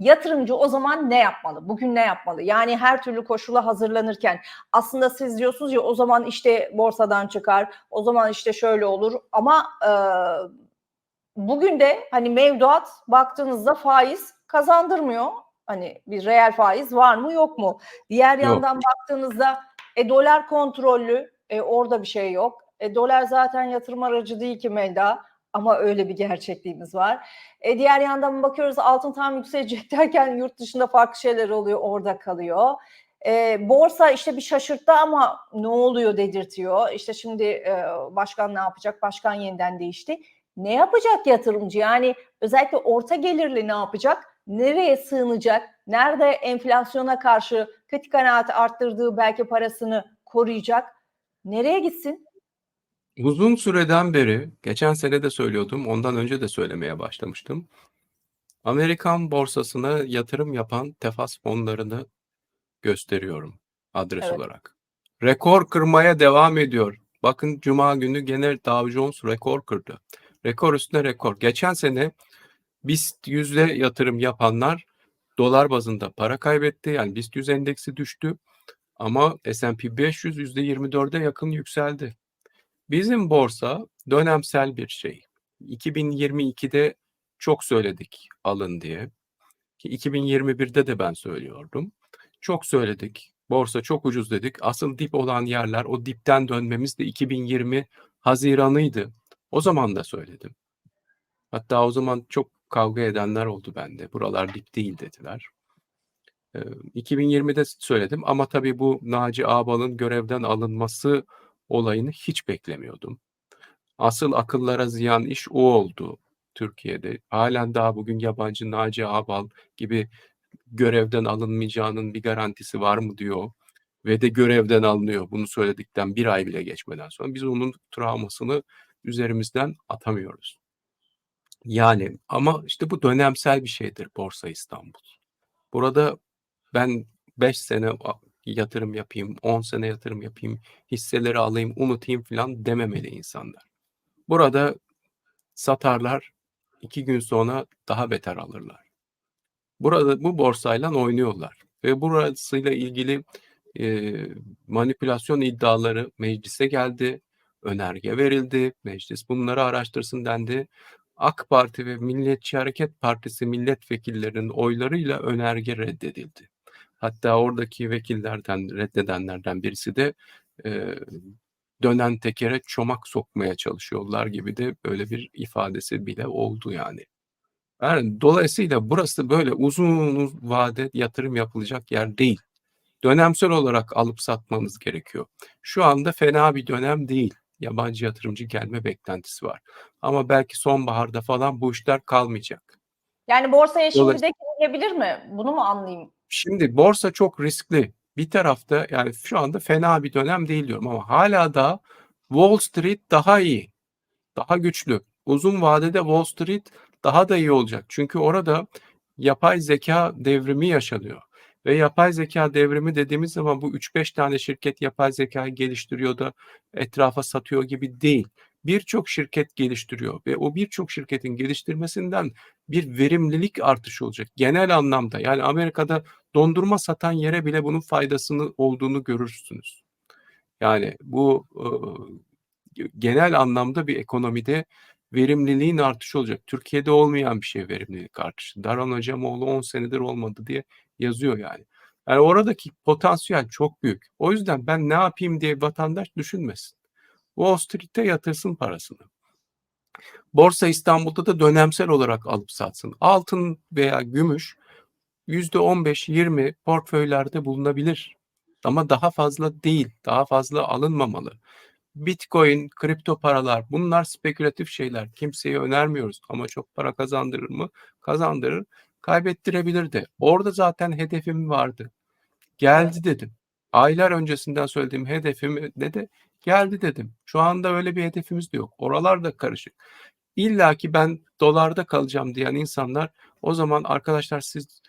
Yatırımcı o zaman ne yapmalı? Bugün ne yapmalı? Yani her türlü koşula hazırlanırken aslında siz diyorsunuz ya o zaman işte borsadan çıkar, o zaman işte şöyle olur ama e, bugün de hani mevduat baktığınızda faiz kazandırmıyor. Hani bir reel faiz var mı yok mu? Diğer Yok. yandan baktığınızda e, dolar kontrollü e, orada bir şey yok. E, dolar zaten yatırım aracı değil ki Melda ama öyle bir gerçekliğimiz var. E, diğer yandan bakıyoruz altın tam yükselecek derken yurt dışında farklı şeyler oluyor orada kalıyor. E, borsa işte bir şaşırttı ama ne oluyor dedirtiyor. İşte şimdi e, başkan ne yapacak? Başkan yeniden değişti. Ne yapacak yatırımcı? Yani özellikle orta gelirli ne yapacak? Nereye sığınacak? Nerede enflasyona karşı kötü kanaat arttırdığı belki parasını koruyacak? Nereye gitsin? Uzun süreden beri, geçen sene de söylüyordum, ondan önce de söylemeye başlamıştım. Amerikan borsasına yatırım yapan tefas fonlarını gösteriyorum adres Evet. olarak. Rekor kırmaya devam ediyor. Bakın Cuma günü gene Dow Jones rekor kırdı. Rekor üstüne rekor. Geçen sene BIST 100'le yatırım yapanlar dolar bazında para kaybetti. Yani BIST 100 endeksi düştü. Ama S&P 500 %24'e yakın yükseldi. Bizim borsa dönemsel bir şey. 2022'de çok söyledik alın diye. Ki 2021'de de ben söylüyordum. Çok söyledik. Borsa çok ucuz dedik. Asıl dip olan yerler o dipten dönmemiz de 2020 Haziran'ıydı. O zaman da söyledim. Hatta o zaman çok kavga edenler oldu bende. Buralar dip değil dediler. Ee, 2020'de söyledim ama tabii bu Naci Ağbal'ın görevden alınması olayını hiç beklemiyordum. Asıl akıllara ziyan iş o oldu Türkiye'de. Halen daha bugün yabancı Naci Ağbal gibi görevden alınmayacağının bir garantisi var mı diyor. Ve de görevden alınıyor bunu söyledikten bir ay bile geçmeden sonra. Biz onun travmasını üzerimizden atamıyoruz. Yani ama işte bu dönemsel bir şeydir Borsa İstanbul. Burada ben 5 sene yatırım yapayım, 10 sene yatırım yapayım, hisseleri alayım, unutayım falan dememeli insanlar. Burada satarlar, iki gün sonra daha beter alırlar. Burada bu borsayla oynuyorlar ve burasıyla ilgili e, manipülasyon iddiaları meclise geldi, önerge verildi, meclis bunları araştırsın dendi. AK Parti ve Milliyetçi Hareket Partisi milletvekillerinin oylarıyla önerge reddedildi. Hatta oradaki vekillerden reddedenlerden birisi de e, dönen tekere çomak sokmaya çalışıyorlar gibi de böyle bir ifadesi bile oldu yani. Yani dolayısıyla burası böyle uzun vade yatırım yapılacak yer değil. Dönemsel olarak alıp satmanız gerekiyor. Şu anda fena bir dönem değil. Yabancı yatırımcı gelme beklentisi var. Ama belki sonbaharda falan bu işler kalmayacak. Yani borsaya şimdi de girilebilir mi? Bunu mu anlayayım? Şimdi borsa çok riskli. Bir tarafta yani şu anda fena bir dönem değil diyorum ama hala da Wall Street daha iyi. Daha güçlü. Uzun vadede Wall Street daha da iyi olacak. Çünkü orada yapay zeka devrimi yaşanıyor. Ve yapay zeka devrimi dediğimiz zaman bu 3-5 tane şirket yapay zekayı geliştiriyor da etrafa satıyor gibi değil. Birçok şirket geliştiriyor ve o birçok şirketin geliştirmesinden bir verimlilik artışı olacak. Genel anlamda yani Amerika'da dondurma satan yere bile bunun faydasını olduğunu görürsünüz. Yani bu e, genel anlamda bir ekonomide verimliliğin artışı olacak. Türkiye'de olmayan bir şey verimlilik artışı. Daran Hocamoğlu 10 senedir olmadı diye yazıyor yani. Yani oradaki potansiyel çok büyük. O yüzden ben ne yapayım diye vatandaş düşünmesin. Wall Street'te yatırsın parasını. Borsa İstanbul'da da dönemsel olarak alıp satsın. Altın veya gümüş %15-20 portföylerde bulunabilir. Ama daha fazla değil, daha fazla alınmamalı. Bitcoin, kripto paralar bunlar spekülatif şeyler. Kimseye önermiyoruz ama çok para kazandırır mı? Kazandırır. Kaybettirebilir de. Orada zaten hedefim vardı. Geldi dedim. Aylar öncesinden söylediğim hedefim de de geldi dedim. Şu anda öyle bir hedefimiz de yok. Oralar da karışık. İlla ki ben dolarda kalacağım diyen insanlar o zaman arkadaşlar siz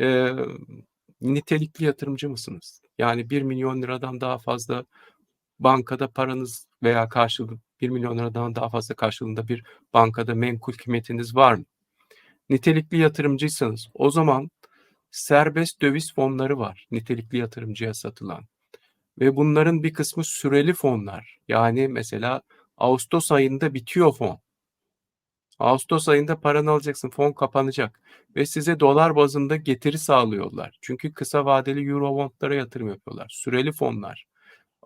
e, nitelikli yatırımcı mısınız? Yani 1 milyon liradan daha fazla bankada paranız veya karşılığı 1 milyon liradan daha fazla karşılığında bir bankada menkul kıymetiniz var mı? Nitelikli yatırımcıysanız o zaman serbest döviz fonları var nitelikli yatırımcıya satılan. Ve bunların bir kısmı süreli fonlar. Yani mesela Ağustos ayında bitiyor fon. Ağustos ayında paranı alacaksın, fon kapanacak ve size dolar bazında getiri sağlıyorlar. Çünkü kısa vadeli Eurobondlara yatırım yapıyorlar. Süreli fonlar.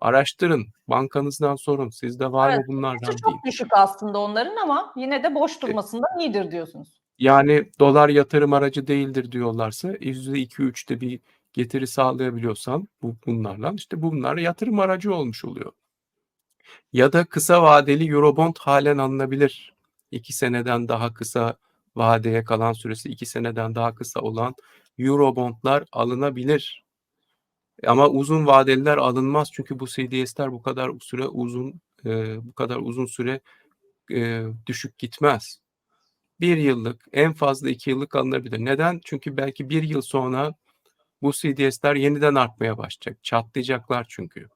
Araştırın, bankanızdan sorun. Sizde var mı Evet, bunlardan Riski değil. çok düşük aslında onların ama yine de boş durmasından iyidir diyorsunuz. Yani dolar yatırım aracı değildir diyorlarsa %2-3'te bir getiri sağlayabiliyorsan bu bunlarla işte bunlar yatırım aracı olmuş oluyor. Ya da kısa vadeli Eurobond halen alınabilir. 2 seneden daha kısa vadeye kalan süresi 2 seneden daha kısa olan Eurobondlar alınabilir. Ama uzun vadeliler alınmaz çünkü bu CDS'ler bu kadar süre uzun e, bu kadar uzun süre e, düşük gitmez. Bir yıllık en fazla iki yıllık alınabilir. Neden? Çünkü belki bir yıl sonra bu CDS'ler yeniden artmaya başlayacak. Çatlayacaklar çünkü.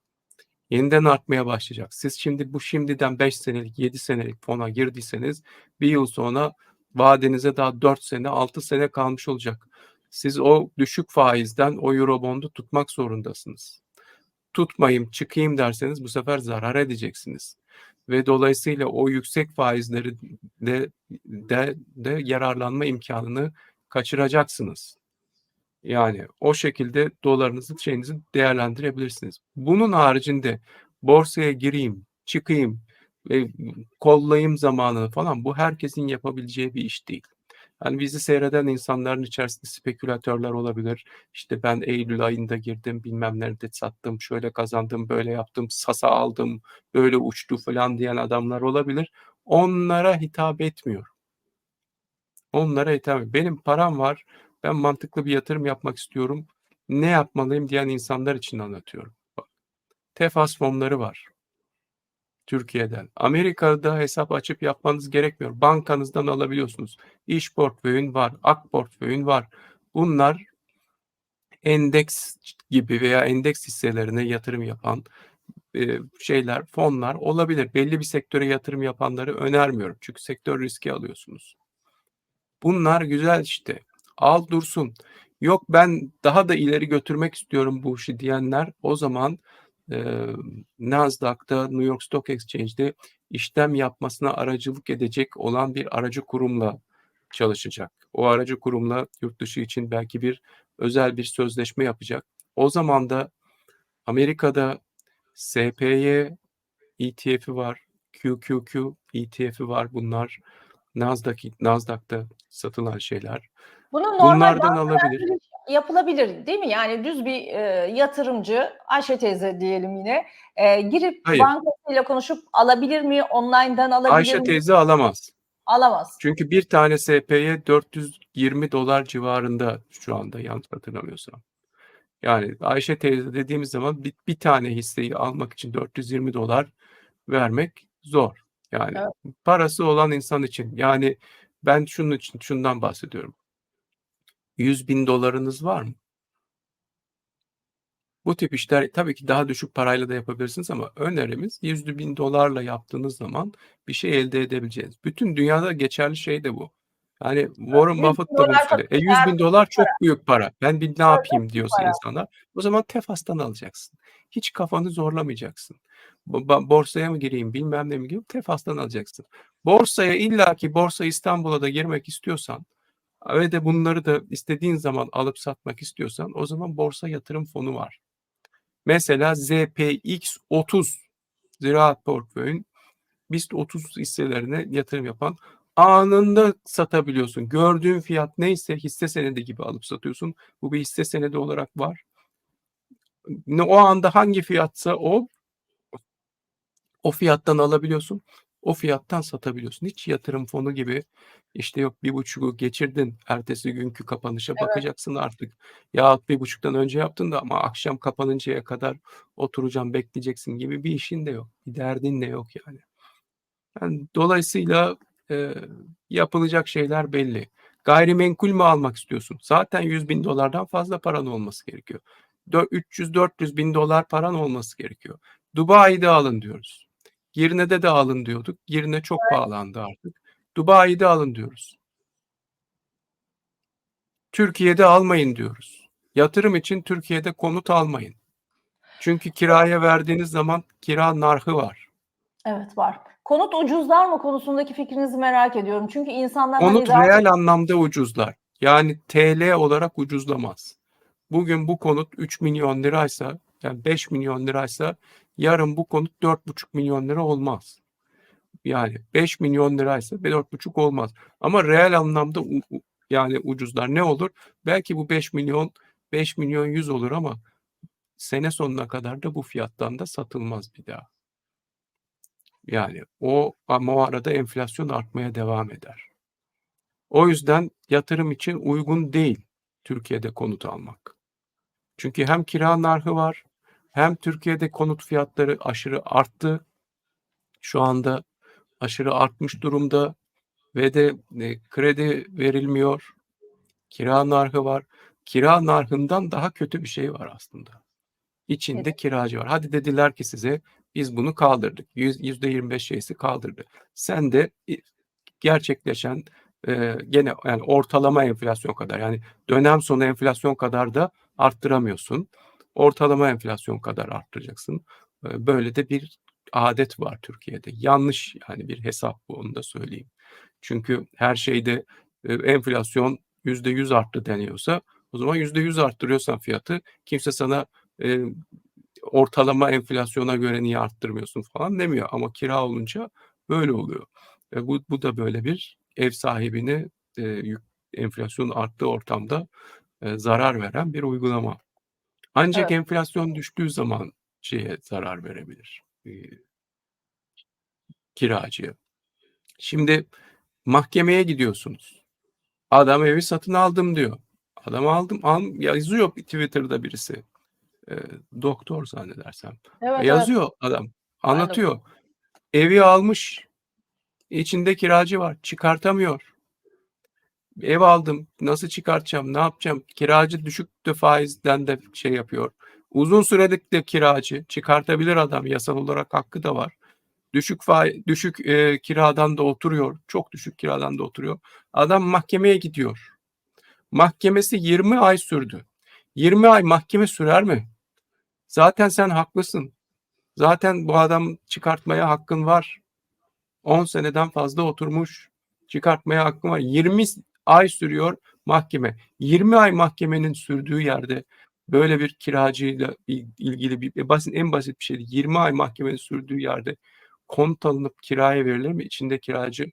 Yeniden artmaya başlayacak. Siz şimdi bu şimdiden 5 senelik 7 senelik fona girdiyseniz bir yıl sonra vadenize daha 4 sene 6 sene kalmış olacak. Siz o düşük faizden o Eurobond'u tutmak zorundasınız. Tutmayayım çıkayım derseniz bu sefer zarar edeceksiniz. Ve dolayısıyla o yüksek faizleri de, de, de yararlanma imkanını kaçıracaksınız. Yani o şekilde dolarınızı şeyinizi değerlendirebilirsiniz. Bunun haricinde borsaya gireyim, çıkayım ve kollayayım zamanını falan bu herkesin yapabileceği bir iş değil. Yani bizi seyreden insanların içerisinde spekülatörler olabilir. İşte ben Eylül ayında girdim, bilmem nerede sattım, şöyle kazandım, böyle yaptım, sasa aldım, böyle uçtu falan diyen adamlar olabilir. Onlara hitap etmiyor. Onlara hitap etmiyor. Benim param var, ben mantıklı bir yatırım yapmak istiyorum. Ne yapmalıyım diyen insanlar için anlatıyorum. Bak, Tefas fonları var. Türkiye'den. Amerika'da hesap açıp yapmanız gerekmiyor. Bankanızdan alabiliyorsunuz. İş portföyün var, ak portföyün var. Bunlar endeks gibi veya endeks hisselerine yatırım yapan e, şeyler, fonlar olabilir. Belli bir sektöre yatırım yapanları önermiyorum. Çünkü sektör riski alıyorsunuz. Bunlar güzel işte. Al dursun. Yok ben daha da ileri götürmek istiyorum bu işi diyenler o zaman e, Nasdaq'ta, New York Stock Exchange'de işlem yapmasına aracılık edecek olan bir aracı kurumla çalışacak. O aracı kurumla yurt dışı için belki bir özel bir sözleşme yapacak. O zaman da Amerika'da SPY ETF'i var, QQQ ETF'i var bunlar. Nasdaq, Nasdaq'ta satılan şeyler. Bunu normal Bunlardan alabilir. yapılabilir değil mi? Yani düz bir e, yatırımcı, Ayşe teyze diyelim yine, e, girip Hayır. bankasıyla konuşup alabilir mi? Online'dan alabilir Ayşe mi? teyze alamaz. Alamaz. Çünkü bir tane SP'ye 420 dolar civarında şu anda yanlış hatırlamıyorsam. Yani Ayşe teyze dediğimiz zaman bir, bir tane hisseyi almak için 420 dolar vermek zor. Yani Evet. parası olan insan için. Yani ben şunun için şundan bahsediyorum. 100 bin dolarınız var mı? Bu tip işler tabii ki daha düşük parayla da yapabilirsiniz ama önerimiz 100 bin dolarla yaptığınız zaman bir şey elde edebileceğiniz. Bütün dünyada geçerli şey de bu. Yani Warren 100 bin Buffett da dolar söylüyor. E 100 bin dolar çok büyük para. Ben bir ne yapayım diyorsa para. insanlar. O zaman Tefas'tan alacaksın. Hiç kafanı zorlamayacaksın. Borsaya mı gireyim bilmem ne mi gireyim Tefas'tan alacaksın. Borsaya illaki Borsa İstanbul'a da girmek istiyorsan ve de bunları da istediğin zaman alıp satmak istiyorsan o zaman borsa yatırım fonu var. Mesela ZPX30 ziraat portföyün BIST 30 hisselerine yatırım yapan anında satabiliyorsun. Gördüğün fiyat neyse hisse senedi gibi alıp satıyorsun. Bu bir hisse senedi olarak var. O anda hangi fiyatsa o o fiyattan alabiliyorsun. O fiyattan satabiliyorsun. Hiç yatırım fonu gibi işte yok bir buçuğu geçirdin. Ertesi günkü kapanışa Evet. bakacaksın artık. Yahut bir buçuktan önce yaptın da ama akşam kapanıncaya kadar oturacaksın bekleyeceksin gibi bir işin de yok. Bir derdin de yok yani. Yani dolayısıyla e, yapılacak şeyler belli. Gayrimenkul mü almak istiyorsun? Zaten 100 bin dolardan fazla paran olması gerekiyor. 300-400 bin dolar paran olması gerekiyor. Dubai'de alın diyoruz. Girne'de de alın diyorduk. Girne çok pahalandı artık. Dubai'de alın diyoruz. Türkiye'de almayın diyoruz. Yatırım için Türkiye'de konut almayın. Çünkü kiraya verdiğiniz zaman kira narhı var. Evet var. Konut ucuzlar mı konusundaki fikrinizi merak ediyorum. Çünkü insanlar hani Konut daha- reel anlamda ucuzlar. Yani TL olarak ucuzlamaz. Bugün bu konut 3 milyon liraysa, yani 5 milyon liraysa yarın bu konut 4,5 milyon lira olmaz. Yani 5 milyon liraysa 4,5 olmaz. Ama reel anlamda yani ucuzlar ne olur? Belki bu 5 milyon 5 milyon 100 olur ama sene sonuna kadar da bu fiyattan da satılmaz bir daha. Yani o ama o arada enflasyon artmaya devam eder. O yüzden yatırım için uygun değil Türkiye'de konut almak. Çünkü hem kira narhı var, hem Türkiye'de konut fiyatları aşırı arttı. Şu anda aşırı artmış durumda ve de e, kredi verilmiyor. Kira narhı var. Kira narhından daha kötü bir şey var aslında. İçinde Nedir? kiracı var. Hadi dediler ki size biz bunu kaldırdık. Yüz- %25 şeysi kaldırdı. Sen de gerçekleşen e, gene yani ortalama enflasyon kadar yani dönem sonu enflasyon kadar da arttıramıyorsun. Ortalama enflasyon kadar arttıracaksın. Böyle de bir adet var Türkiye'de. Yanlış yani bir hesap bu onu da söyleyeyim. Çünkü her şeyde enflasyon %100 arttı deniyorsa o zaman %100 arttırıyorsan fiyatı kimse sana e, ortalama enflasyona göre niye arttırmıyorsun falan demiyor. Ama kira olunca böyle oluyor. E, bu, bu da böyle bir ev sahibine e, enflasyon arttığı ortamda e, zarar veren bir uygulama. Ancak Evet. enflasyon düştüğü zaman şeye zarar verebilir. E, kiracıya. Şimdi mahkemeye gidiyorsunuz. Adam evi satın aldım diyor. Adam aldım, al, yazıyor bir Twitter'da birisi. E, doktor zannedersem. Evet, evet. yazıyor adam. Anlatıyor. Evi almış. içinde kiracı var. Çıkartamıyor. Ev aldım. Nasıl çıkartacağım? Ne yapacağım? Kiracı düşük de faizden de şey yapıyor. Uzun sürelik de kiracı. Çıkartabilir adam. Yasal olarak hakkı da var. Düşük faiz, düşük e, kiradan da oturuyor. Çok düşük kiradan da oturuyor. Adam mahkemeye gidiyor. Mahkemesi 20 ay sürdü. 20 ay mahkeme sürer mi? Zaten sen haklısın. Zaten bu adam çıkartmaya hakkın var. 10 seneden fazla oturmuş. Çıkartmaya hakkın var. 20 ay sürüyor mahkeme. 20 ay mahkemenin sürdüğü yerde böyle bir kiracıyla il- ilgili bir e, basit en basit bir şey. 20 ay mahkemenin sürdüğü yerde konut alınıp kiraya verilir mi? İçinde kiracı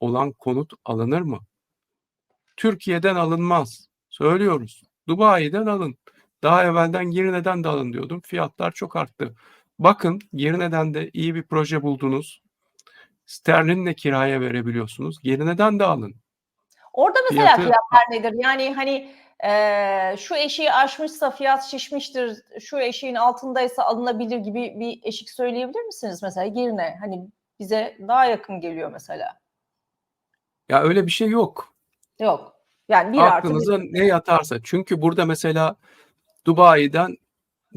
olan konut alınır mı? Türkiye'den alınmaz. Söylüyoruz. Dubai'den alın. Daha evvelden Girne'den de alın diyordum. Fiyatlar çok arttı. Bakın Girne'den de iyi bir proje buldunuz. Sterlinle kiraya verebiliyorsunuz. Girne'den de alın. Orada mesela Fiyatı- fiyatlar nedir? Yani hani eee, şu eşiği aşmışsa fiyat şişmiştir, şu eşiğin altındaysa alınabilir gibi bir eşik söyleyebilir misiniz mesela Girne? Hani bize daha yakın geliyor mesela. Ya öyle bir şey yok. Yok. Yani bir artı bir. Aklınıza ne yatarsa. Çünkü burada mesela Dubai'den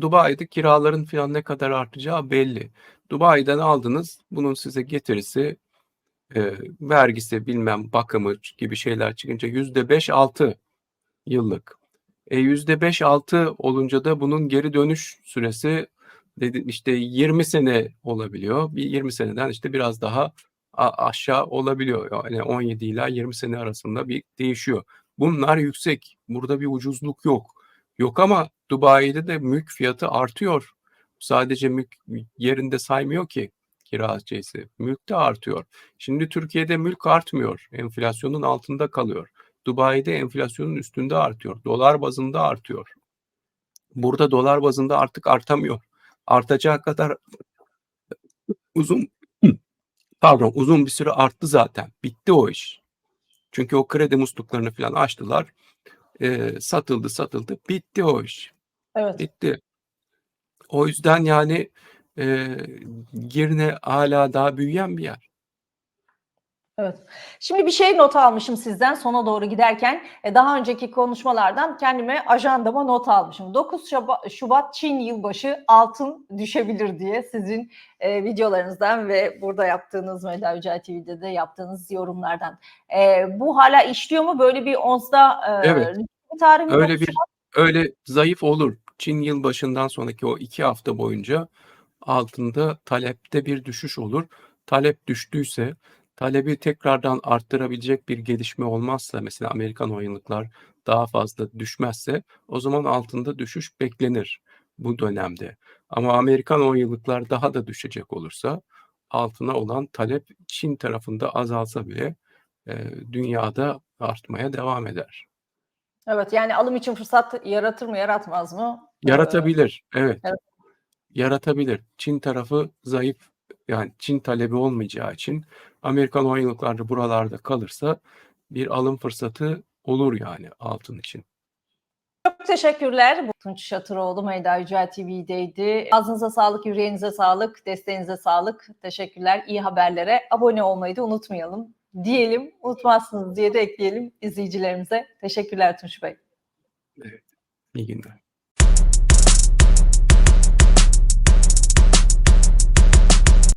Dubai'de kiraların falan ne kadar artacağı belli. Dubai'den aldınız. Bunun size getirisi e, vergisi bilmem bakımı gibi şeyler çıkınca yüzde beş altı yıllık. E, yüzde beş altı olunca da bunun geri dönüş süresi dedi işte 20 sene olabiliyor. Bir 20 seneden işte biraz daha aşağı olabiliyor. Yani 17 ila 20 sene arasında bir değişiyor. Bunlar yüksek. Burada bir ucuzluk yok. Yok ama Dubai'de de mülk fiyatı artıyor. Sadece mülk yerinde saymıyor ki kira şeysi. Mülk de artıyor. Şimdi Türkiye'de mülk artmıyor. Enflasyonun altında kalıyor. Dubai'de enflasyonun üstünde artıyor. Dolar bazında artıyor. Burada dolar bazında artık artamıyor. Artacağı kadar uzun pardon uzun bir süre arttı zaten. Bitti o iş. Çünkü o kredi musluklarını falan açtılar. Ee, satıldı satıldı. Bitti o iş. Evet. Bitti. O yüzden yani e, Girne hala daha büyüyen bir yer. Evet. Şimdi bir şey not almışım sizden sona doğru giderken. E, Daha önceki konuşmalardan kendime ajandama not almışım. 9 Şubat, Çin yılbaşı altın düşebilir diye sizin e, videolarınızdan ve burada yaptığınız Medya Yücel TV'de de yaptığınız yorumlardan. E, bu hala işliyor mu? Böyle bir onsda e, Evet. tarih Öyle bir öyle zayıf olur. Çin yılbaşından sonraki o iki hafta boyunca altında talepte bir düşüş olur. Talep düştüyse talebi tekrardan arttırabilecek bir gelişme olmazsa mesela Amerikan oyunluklar daha fazla düşmezse o zaman altında düşüş beklenir bu dönemde. Ama Amerikan oyunluklar daha da düşecek olursa altına olan talep Çin tarafında azalsa bile e, dünyada artmaya devam eder. Evet yani alım için fırsat yaratır mı yaratmaz mı? Ee, Yaratabilir. Evet. Evet. Yaratabilir. Çin tarafı zayıf yani Çin talebi olmayacağı için Amerikan oyunlukları buralarda kalırsa bir alım fırsatı olur yani altın için. Çok teşekkürler. Tunç Şatıroğlu Meyda Yücel TV'deydi. Ağzınıza sağlık, yüreğinize sağlık, desteğinize sağlık. Teşekkürler. İyi haberlere abone olmayı da unutmayalım diyelim. Unutmazsınız diye de ekleyelim izleyicilerimize. Teşekkürler Tunç Bey. İyi günler.